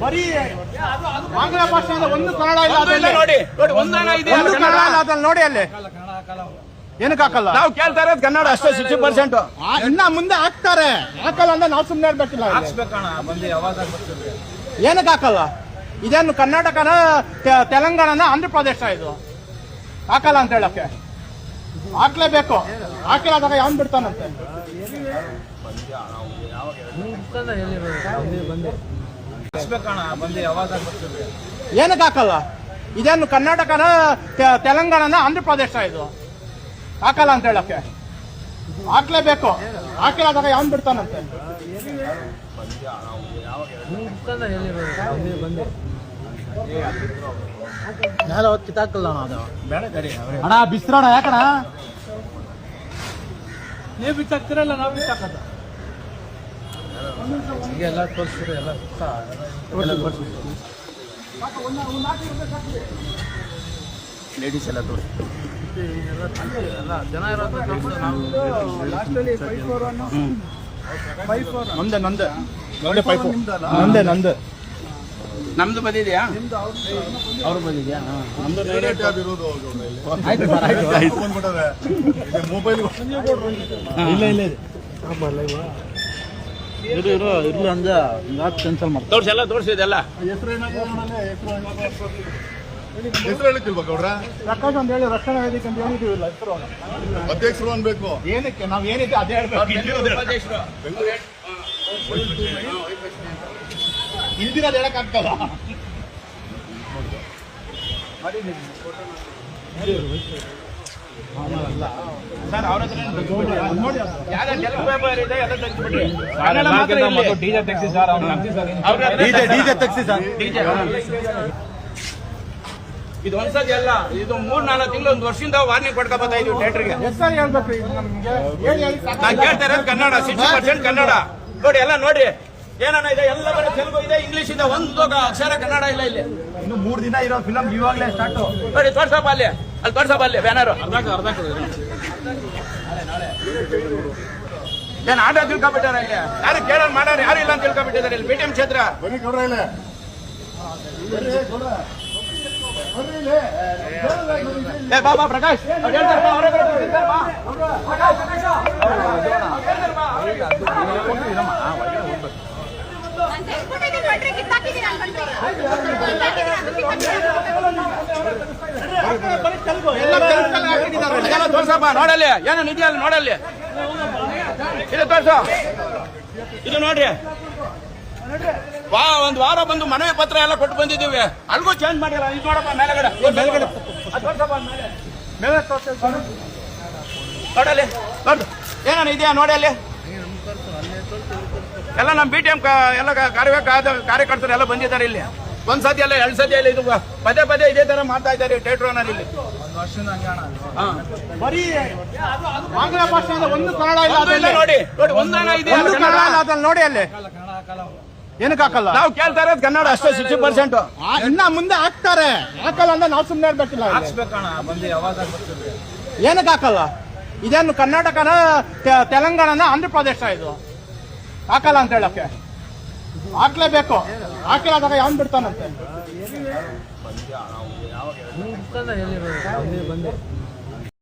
ಬರೀ ಆಂಗ್ಲ ಭಾಷೆ ಅಂದ್ರೆ ಒಂದು ಕನ್ನಡ ಇಲ್ಲ ನೋಡಿ. ನೋಡಿ ಒಂದನ ಇದೆ ಒಂದು ಕನ್ನಡ ಕನ್ನಡ. ಇಲ್ಲ ಅದ್ರಲ್ಲಿ ನೋಡಿ ಅಲ್ಲಿ. ಏನಕ್ಕೆ ಹಾಕಲ್ಲ? ನಾವು ಕೇಳ್ತಾ ಇರೋದು ಕನ್ನಡ ಅಷ್ಟೇ ಸಿಕ್ಸ್ಟಿ ಪರ್ಸೆಂಟ್ ಇನ್ನ ಮುಂದೆ ಹಾಕ್ತಾರೆ. ಹಾಕಲ್ಲ ಅಂದ್ರೆ ನಾವು ಸುಮ್ಮನೆ ಇರ್ಬೇಕಿಲ್ಲ ಏನಕ್ಕೆ ಹಾಕಲ್ಲ? ಇದೇನು ಕರ್ನಾಟಕನ ತೆ- ತೆಲಂಗಾಣನ ಆಂಧ್ರ ಪ್ರದೇಶ ಇದು. ಹಾಕಲ್ಲ ಅಂತ ಹೇಳಕ್ಕೆ. ಹಾಕ್ಲೇಬೇಕು. ಹಾಕಿಲ್ಲ ಯಾವ್ ಬಿಡ್ತಾನಂತೆ? ಏನಕ್ಕೆ ಹಾಕಲ್ಲ? ಇದೇನು ಕರ್ನಾಟಕನ ತೆಲಂಗಾಣನ ಆಂಧ್ರ ಪ್ರದೇಶ ಇದು. ಹಾಕಲ್ಲ ಅಂತ ಹೇಳಕ್ಕೆ. ಹಾಕ್ಲೇಬೇಕು. ಹಾಕಿಲ್ಲ ಯಾವ್ ಬಿಡ್ತಾನಂತೆ? ಮೇಲೆ ಹೊತ್ತು ಕಿತ್ತಾಕಲ್ಲ ಅದು ಅಣ್ಣ ಬಿಸ್ರೋಣ ಯಾಕಣ ನೀವು ಬಿಚ್ಚಾಕ್ತಿರಲ್ಲ ನಾವು ಬಿಚ್ಚಾಕದ ಎಲ್ಲ ತೋರಿಸ್ಬಿಡು ಎಲ್ಲ ಲೇಡೀಸ್ ಎಲ್ಲ ತೋರಿಸಿ. ಜನ ಇರೋದು ನಂದೆ ನಂದೆ ನಂದೆ ನಂದೆ ನಮ್ದು ಬಂದಿದೆಯಾ? ಅವ್ರು ಬಂದಿದೆಯಾ? ಆಯ್ತು ಸರ್ ಆಯ್ತು ಮೊಬೈಲ್ ಇಲ್ಲ ಇಲ್ಲ. ಇರು ಇರು ಇರ್ಲಿ ಅಂದ. ಕ್ಯಾನ್ಸಲ್ ಮಾಡಿ ತೋರ್ಸಿ ಎಲ್ಲ ತೋರಿಸಿದೆಲ್ಲ ಹೆಸರು ಹೇಳಿಕ್ಕಿಲ್ವಾ ಗೌಡ್ರ? ಅಂತ ಹೇಳಿ ರಕ್ಷಣಾ ವೇದಿಕೆ ಅಂತ ಹೇಳಿದಿವಿಲ್ಲ ಹೆಸರು ಅಧ್ಯಕ್ಷರು ಅನ್ಬೇಕು. ಏನಕ್ಕೆ? ನಾವ್ ಏನಿದೆ ಅದೇ ಹೇಳ್ಬೇಕು. ಇಲ್ದಿರೋದು ಸರ್ ಅವ್ರ ಹತ್ರ ನೋಡಿ ಯಾವ್ದು ತೆಲುಗು ಪೇಪರ್ ಇದೆ ಎಲ್ಲ ತೆಗ್ದ್ಬಿಟ್ರಿ ಕನ್ನಡ ಮಾತ್ರ ಇಲ್ಲಿ. ಡಿಜೆ ತೆಗ್ಸಿ ಸರ್ ಅವ್ನು ನಗ್ಸಿ ಸರ್ ಅವ್ರ ಹತ್ರ ಡಿಜೆ ಡಿಜೆ ತೆಗ್ಸಿ ಸರ್. DJ. ಇದು ಒಂದ್ಸತಿ ಅಲ್ಲ ಇದು ಮೂರ್ ನಾಲ್ಕು ತಿಂಗಳು ಒಂದು ವರ್ಷದಿಂದ ವಾರ್ನಿಂಗ್ ಕೊಡ್ಕೊ ಬರ್ತಾ ಇದೀವಿ ಥಿಯೇಟರ್ಗೆ ಸರ್ ಹೇಳ್ಬೇಕು ಇದು ನಮ್ಗೆ. ಹೇಳಿ ಹೇಳಿ ಸಾಕಾಗಿದೆ. ನಾನು ಕೇಳ್ತಾ ಇರೋದು ಕನ್ನಡ ಸಿಕ್ಸ್ಟಿ ಪರ್ಸೆಂಟ್ ಕನ್ನಡ. ನೋಡಿ ಎಲ್ಲ ನೋಡಿ. ಏನನ್ನ ಇದೆ? ಎಲ್ಲ ಬರೀ ತೆಲುಗು ಇದೆ ಇಂಗ್ಲಿಷ್ ಇದೆ. ಒಂದು ಅಕ್ಷರ ಕನ್ನಡ ಇಲ್ಲ ಇಲ್ಲಿ. ಇನ್ನು ಮೂರು ದಿನ ಇರೋ ಫಿಲಮ್ ಇವಾಗಲೇ ಸ್ಟಾರ್ಟ್ ಬರೀ ತೋರ್ಸಪ್ಪ ಅಲ್ಲಿ ಅಲ್ಲಿ ತೋರ್ಸಪ್ಪ ಅಲ್ಲಿ ಬ್ಯಾನರ್. ಅರ್ಧ ಅರ್ಧ ಏನ್ ಆಟ ತಿಳ್ಕೊಬಿಟ್ಟಾರೆ ಇಲ್ಲಿ? ಯಾರು ಕೇಳೋನ್ ಮಾಡೋರು ಯಾರು ಇಲ್ಲ ಅಂತ ತಿಳ್ಕೊಬಿಟ್ಟಿದ್ದಾರೆ ಇಲ್ಲಿ? ಬಿಟಿಎಂ ಕ್ಷೇತ್ರ. ಏ ಬಾಬಾ ಪ್ರಕಾಶ್. ಅವ್ರು ಹೇಳ್ತಾರೆ ಬಾ, ಅವ್ರೇ ಪ್ರಕಾಶ್, ಪ್ರಕಾಶ್. ಹೇಳ್ತಾರೆ ಬಾ, ಅವ್ರೇ ಅಂತ ಹೇಳ್ಬಿಟ್ಟಿದ್ದೀನಿ ನೋಡ್ರಿ, ಕಿತ್ತಾಕಿದ್ದೀನಿ ಅನ್ಕೊಂಡ್ರಿ. ಕಿತ್ತಾಕಿದ್ದೀನಿ ಅದು ಕಿತ್ತಾಕಿದ್ದೀನಿ. ಬರೀ ತೆಲುಗು ಎಲ್ಲ ತೆಲುಗಲ್ಲಿ ಹಾಕಿದ್ದಾರೆ. ಅದೆಲ್ಲ ತೋರ್ಸಪ್ಪ ನೋಡಲ್ಲಿ ಏನೋ ಇದೆಯಲ್ಲ ನೋಡಲ್ಲಿ. ಇದು ತೋರ್ಸು. ಇದು ನೋಡ್ರಿ. ವಾ ಒಂದ್ ವಾರ ಬಂದು ಮನವಿ ಪತ್ರ ಎಲ್ಲ ಕೊಟ್ಟು ಬಂದಿದ್ದೀವಿ. ಅಲ್ಗೂ ಚೇಂಜ್ ಮಾಡಿಲ್ಲ. ಇದು ನೋಡಪ್ಪ ಮೇಲೆಗಡೆ. ಮೇಲ್ಗಡೆ. ಮೇಲೆ. ನೋಡಲ್ಲಿ ನೋಡು. ಏನಾನ ಇದೆಯಾ ನೋಡಿ ಅಲ್ಲಿ ಎಲ್ಲ ನಮ್ಮ ಬಿ ಟಿ ಎಂ ಎಲ್ಲ ಕಾರ್ಯಕ ಕಾರ್ಯಕರ್ತರು ಎಲ್ಲ ಬಂದಿದ್ದಾರೆ ಇಲ್ಲಿ. ಒಂದ್ ಸತಿ ಅಲ್ಲ ಎರಡ್ ಸತಿ ಅಲ್ಲ ಇದು ಪದೇ ಪದೇ ಇದೇ ತರ ಮಾಡ್ತಾ ಇದ್ದಾರೆ ಥಿಯೇಟರ್ ಇಲ್ಲಿ. ಬರೀ ಆಂಗ್ಲ ಭಾಷೆ ಅಂದ್ರೆ ಒಂದು ಕನ್ನಡ ಇಲ್ಲ ನೋಡಿ ನೋಡಿ ಒಂದನ ಇದೆ ಒಂದು ಕನ್ನಡ. ಕನ್ನಡ. ಇಲ್ಲ ಅದ್ರಲ್ಲಿ ನೋಡಿ ಅಲ್ಲಿ. ಏನಕ್ಕೆ ಹಾಕಲ್ಲ? ನಾವು ಕೇಳ್ತಾ ಇರೋದು ಕನ್ನಡ ಅಷ್ಟೇ ಸಿಕ್ಸ್ಟಿ ಪರ್ಸೆಂಟ್ ಇನ್ನ ಮುಂದೆ ಹಾಕ್ತಾರೆ. ಹಾಕಲ್ಲ ಅಂದ್ರೆ ನಾವು ಸುಮ್ಮನೆ ಇರ್ಬೇಕಿಲ್ಲ ಏನಕ್ಕೆ ಹಾಕಲ್ಲ? ಇದೇನು ಕರ್ನಾಟಕನ ತೆಲಂಗಾಣನ ಆಂಧ್ರ ಪ್ರದೇಶ ಇದು. ಹಾಕಲ್ಲ ಅಂತ ಹೇಳಕ್ಕೆ. ಹಾಕ್ಲೇಬೇಕು. ಹಾಕಿಲ್ಲ ಆದಾಗ ಯಾವನ್ ಬಿಡ್ತಾನಂತೆ